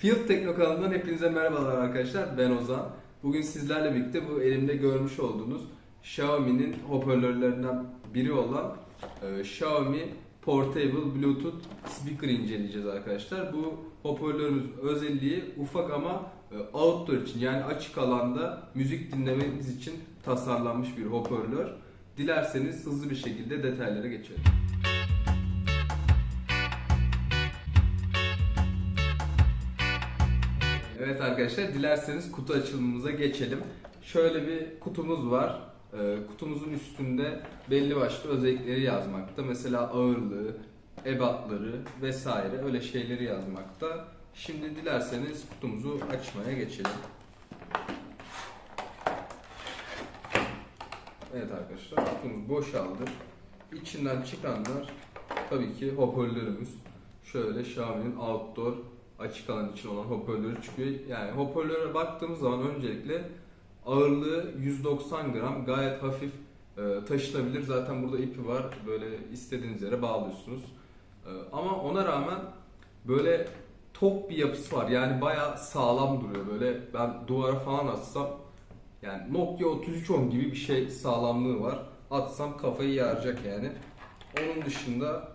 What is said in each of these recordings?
Field Tekno kanalından hepinize merhabalar arkadaşlar. Ben Ozan. Bugün sizlerle birlikte bu elimde görmüş olduğunuz Xiaomi'nin hoparlörlerinden biri olan e, Xiaomi Portable Bluetooth Speaker inceleyeceğiz arkadaşlar. Bu hoparlörümüz özelliği ufak ama e, outdoor için yani açık alanda müzik dinlememiz için tasarlanmış bir hoparlör. Dilerseniz hızlı bir şekilde detaylara geçelim. Evet arkadaşlar dilerseniz kutu açılımımıza geçelim. Şöyle bir kutumuz var. Ee, kutumuzun üstünde belli başlı özellikleri yazmakta. Mesela ağırlığı, ebatları vesaire öyle şeyleri yazmakta. Şimdi dilerseniz kutumuzu açmaya geçelim. Evet arkadaşlar kutumuz boşaldı. İçinden çıkanlar tabii ki hoparlörümüz. Şöyle Xiaomi'nin outdoor açık alan için olan hoparlörü çıkıyor. Yani hoparlöre baktığımız zaman öncelikle ağırlığı 190 gram gayet hafif e, taşınabilir. Zaten burada ipi var. Böyle istediğiniz yere bağlıyorsunuz. E, ama ona rağmen böyle tok bir yapısı var. Yani bayağı sağlam duruyor. Böyle ben duvara falan atsam yani Nokia 3310 gibi bir şey sağlamlığı var. Atsam kafayı yaracak yani. Onun dışında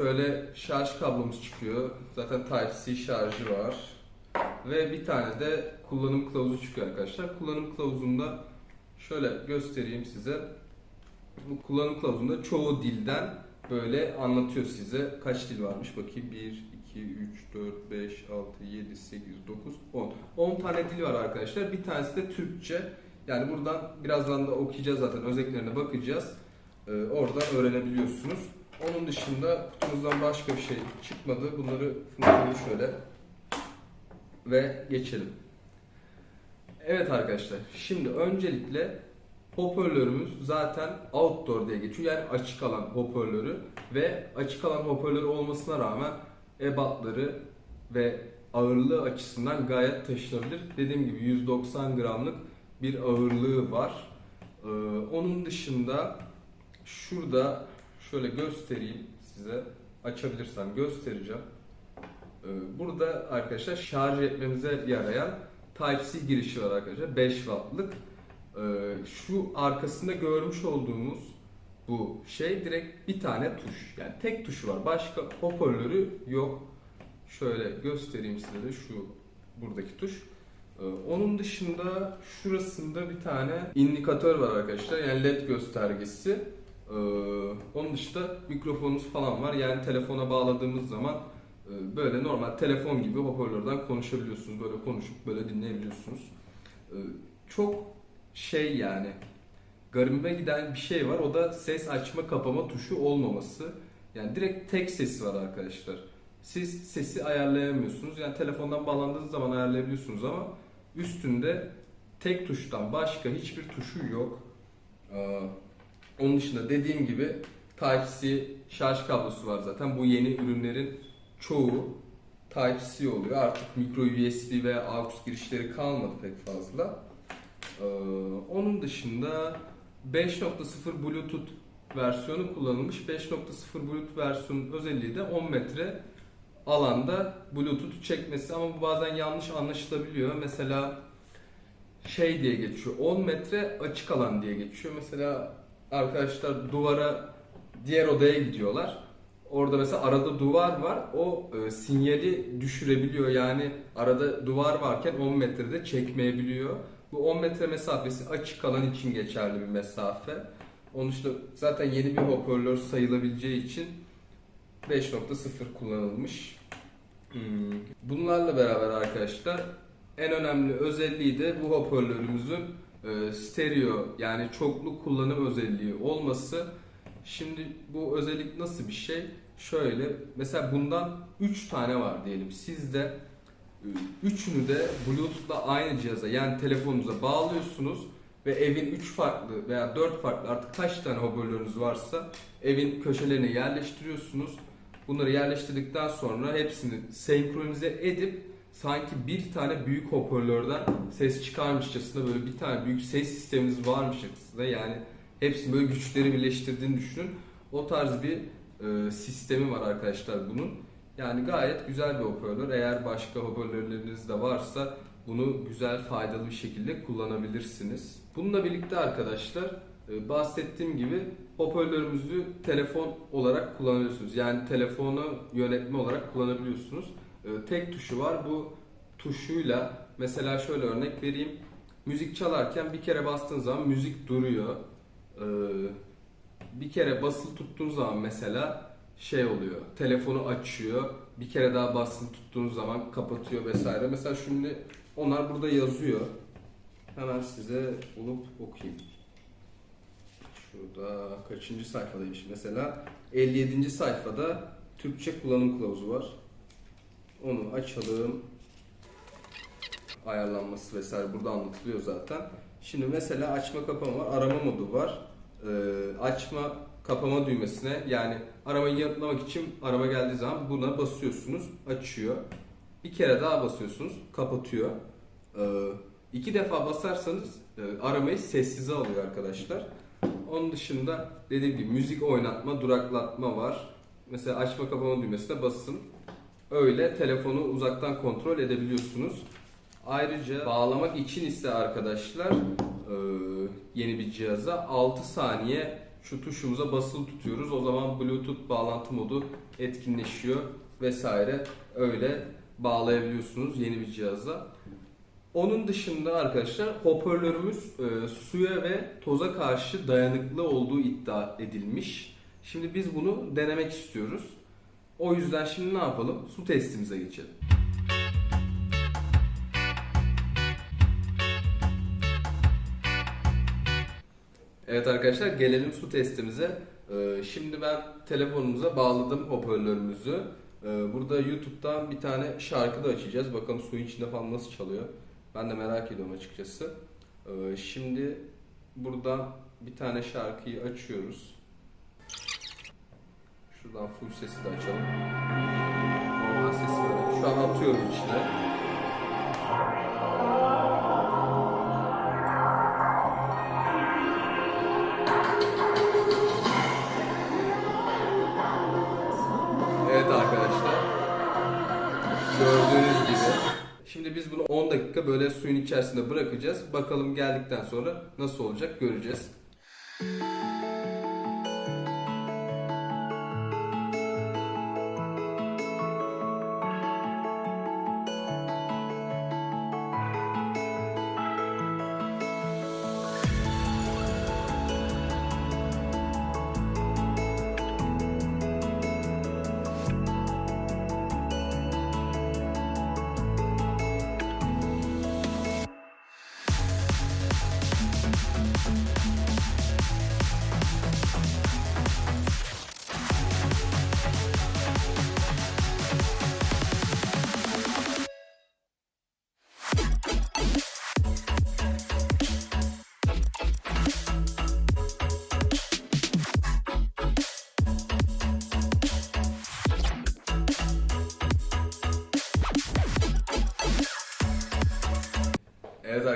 şöyle şarj kablomuz çıkıyor. Zaten Type-C şarjı var. Ve bir tane de kullanım kılavuzu çıkıyor arkadaşlar. Kullanım kılavuzunda şöyle göstereyim size. Bu kullanım kılavuzunda çoğu dilden böyle anlatıyor size. Kaç dil varmış bakayım. 1, 2, 3, 4, 5, 6, 7, 8, 9, 10. 10 tane dil var arkadaşlar. Bir tanesi de Türkçe. Yani buradan birazdan da okuyacağız zaten. Özelliklerine bakacağız. Ee, oradan öğrenebiliyorsunuz. Onun dışında kutumuzdan başka bir şey çıkmadı. Bunları fırlatalım şöyle. Ve geçelim. Evet arkadaşlar. Şimdi öncelikle hoparlörümüz zaten outdoor diye geçiyor. Yani açık alan hoparlörü ve açık alan hoparlörü olmasına rağmen ebatları ve ağırlığı açısından gayet taşınabilir. Dediğim gibi 190 gramlık bir ağırlığı var. Ee, onun dışında şurada şöyle göstereyim size. Açabilirsem göstereceğim. Ee, Burada arkadaşlar şarj etmemize yarayan Type-C girişi var arkadaşlar. 5 wattlık. Ee, Şu arkasında görmüş olduğumuz bu şey direkt bir tane tuş. Yani tek tuşu var. Başka hoparlörü yok. Şöyle göstereyim size de şu buradaki tuş. Ee, Onun dışında şurasında bir tane indikatör var arkadaşlar. Yani led göstergesi. Ee, Onun dışında mikrofonumuz falan var. Yani telefona bağladığımız zaman e, böyle normal telefon gibi hoparlörden konuşabiliyorsunuz. Böyle konuşup böyle dinleyebiliyorsunuz. Ee, Çok şey yani garibime giden bir şey var. O da ses açma kapama tuşu olmaması. Yani direkt tek sesi var arkadaşlar. Siz sesi ayarlayamıyorsunuz. Yani telefondan bağlandığınız zaman ayarlayabiliyorsunuz ama üstünde tek tuştan başka hiçbir tuşu yok. Ee, Onun dışında dediğim gibi Type-C şarj kablosu var zaten. Bu yeni ürünlerin çoğu Type-C oluyor. Artık micro USB ve AUX girişleri kalmadı pek fazla. Ee, onun dışında 5.0 Bluetooth versiyonu kullanılmış. 5.0 Bluetooth versiyonun özelliği de 10 metre alanda Bluetooth çekmesi ama bu bazen yanlış anlaşılabiliyor. Mesela şey diye geçiyor. 10 metre açık alan diye geçiyor. Mesela arkadaşlar duvara diğer odaya gidiyorlar. Orada mesela arada duvar var. O e, sinyali düşürebiliyor. Yani arada duvar varken 10 metrede çekmeyebiliyor. Bu 10 metre mesafesi açık alan için geçerli bir mesafe. Onun dışında zaten yeni bir hoparlör sayılabileceği için 5.0 kullanılmış. Hmm. Bunlarla beraber arkadaşlar en önemli özelliği de bu hoparlörümüzün e, stereo yani çoklu kullanım özelliği olması. Şimdi bu özellik nasıl bir şey? Şöyle mesela bundan 3 tane var diyelim. Sizde e, üçünü de Bluetooth'la aynı cihaza yani telefonunuza bağlıyorsunuz ve evin 3 farklı veya 4 farklı artık kaç tane hoparlörünüz varsa evin köşelerine yerleştiriyorsunuz. Bunları yerleştirdikten sonra hepsini senkronize edip sanki bir tane büyük hoparlörden ses çıkarmışçasına böyle bir tane büyük ses sisteminiz varmışçasına yani hepsini böyle güçleri birleştirdiğini düşünün. O tarz bir e, sistemi var arkadaşlar bunun. Yani gayet güzel bir hoparlör. Eğer başka hoparlörleriniz de varsa bunu güzel faydalı bir şekilde kullanabilirsiniz. Bununla birlikte arkadaşlar e, bahsettiğim gibi hoparlörümüzü telefon olarak kullanıyorsunuz. Yani telefonu yönetme olarak kullanabiliyorsunuz. E, Tek tuşu var. Bu tuşuyla mesela şöyle örnek vereyim. Müzik çalarken bir kere bastığın zaman müzik duruyor. E, Bir kere basılı tuttuğun zaman mesela şey oluyor. Telefonu açıyor. Bir kere daha basılı tuttuğunuz zaman kapatıyor vesaire. Mesela şimdi onlar burada yazıyor. Hemen size bulup okuyayım. Şurada kaçıncı sayfadaymış mesela? 57. sayfada Türkçe kullanım kılavuzu var. Onu açalım. Ayarlanması vesaire burada anlatılıyor zaten. Şimdi mesela açma kapama var, arama modu var. Ee, açma kapama düğmesine yani aramayı yanıtlamak için arama geldiği zaman buna basıyorsunuz, açıyor. Bir kere daha basıyorsunuz, kapatıyor. Ee, iki defa basarsanız e, aramayı sessize alıyor arkadaşlar. Onun dışında dediğim gibi müzik oynatma, duraklatma var. Mesela açma kapama düğmesine basın. Öyle telefonu uzaktan kontrol edebiliyorsunuz. Ayrıca bağlamak için ise arkadaşlar e, yeni bir cihaza 6 saniye şu tuşumuza basılı tutuyoruz. O zaman Bluetooth bağlantı modu etkinleşiyor vesaire. Öyle bağlayabiliyorsunuz yeni bir cihaza. Onun dışında arkadaşlar hoparlörümüz e, suya ve toza karşı dayanıklı olduğu iddia edilmiş. Şimdi biz bunu denemek istiyoruz. O yüzden şimdi ne yapalım? Su testimize geçelim. Evet arkadaşlar gelelim su testimize. Ee, Şimdi ben telefonumuza bağladım hoparlörümüzü. Ee, Burada YouTube'dan bir tane şarkı da açacağız. Bakalım suyun içinde falan nasıl çalıyor. Ben de merak ediyorum açıkçası. Ee, Şimdi buradan bir tane şarkıyı açıyoruz. Şuradan full sesi de açalım. Normal sesi böyle. Şu an atıyorum içine. Evet arkadaşlar. Gördüğünüz gibi. Şimdi biz bunu 10 dakika böyle suyun içerisinde bırakacağız. Bakalım geldikten sonra nasıl olacak göreceğiz.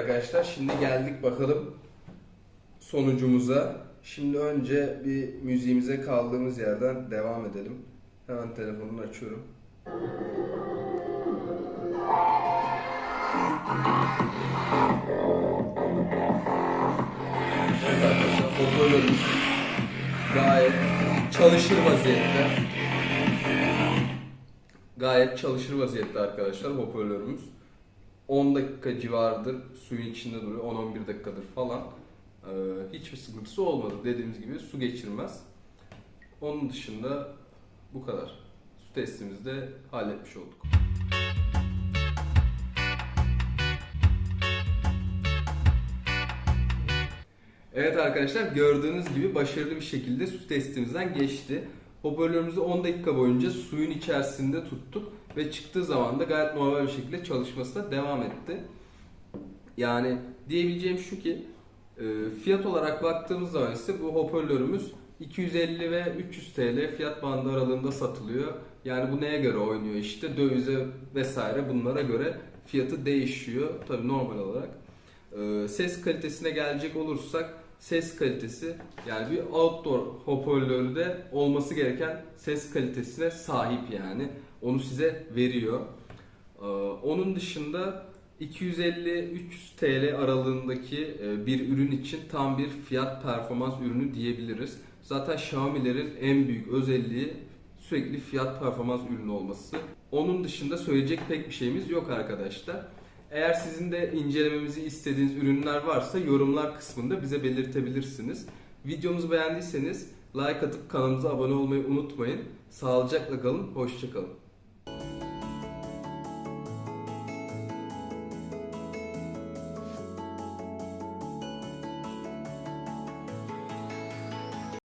Arkadaşlar şimdi geldik bakalım sonucumuza. Şimdi önce bir müziğimize kaldığımız yerden devam edelim. Hemen telefonumu açıyorum. Evet arkadaşlar hoparlörümüz gayet çalışır vaziyette. Gayet çalışır vaziyette arkadaşlar hoparlörümüz. 10 dakika civarıdır suyun içinde duruyor. 10-11 dakikadır falan. Ee, hiçbir sıkıntısı olmadı. Dediğimiz gibi su geçirmez. Onun dışında bu kadar. Su testimizi de halletmiş olduk. Evet arkadaşlar gördüğünüz gibi başarılı bir şekilde su testimizden geçti. Hoparlörümüzü 10 dakika boyunca suyun içerisinde tuttuk ve çıktığı zaman da gayet normal bir şekilde çalışmasına devam etti. Yani diyebileceğim şu ki e, fiyat olarak baktığımız zaman ise bu hoparlörümüz 250 ve 300 TL fiyat bandı aralığında satılıyor. Yani bu neye göre oynuyor işte dövize vesaire bunlara göre fiyatı değişiyor tabi normal olarak. E, Ses kalitesine gelecek olursak ses kalitesi yani bir outdoor hoparlörde olması gereken ses kalitesine sahip yani. onu size veriyor. Ee, Onun dışında 250-300 TL aralığındaki e, bir ürün için tam bir fiyat performans ürünü diyebiliriz. Zaten Xiaomi'lerin en büyük özelliği sürekli fiyat performans ürünü olması. Onun dışında söyleyecek pek bir şeyimiz yok arkadaşlar. Eğer sizin de incelememizi istediğiniz ürünler varsa yorumlar kısmında bize belirtebilirsiniz. Videomuzu beğendiyseniz like atıp kanalımıza abone olmayı unutmayın. Sağlıcakla kalın, hoşçakalın.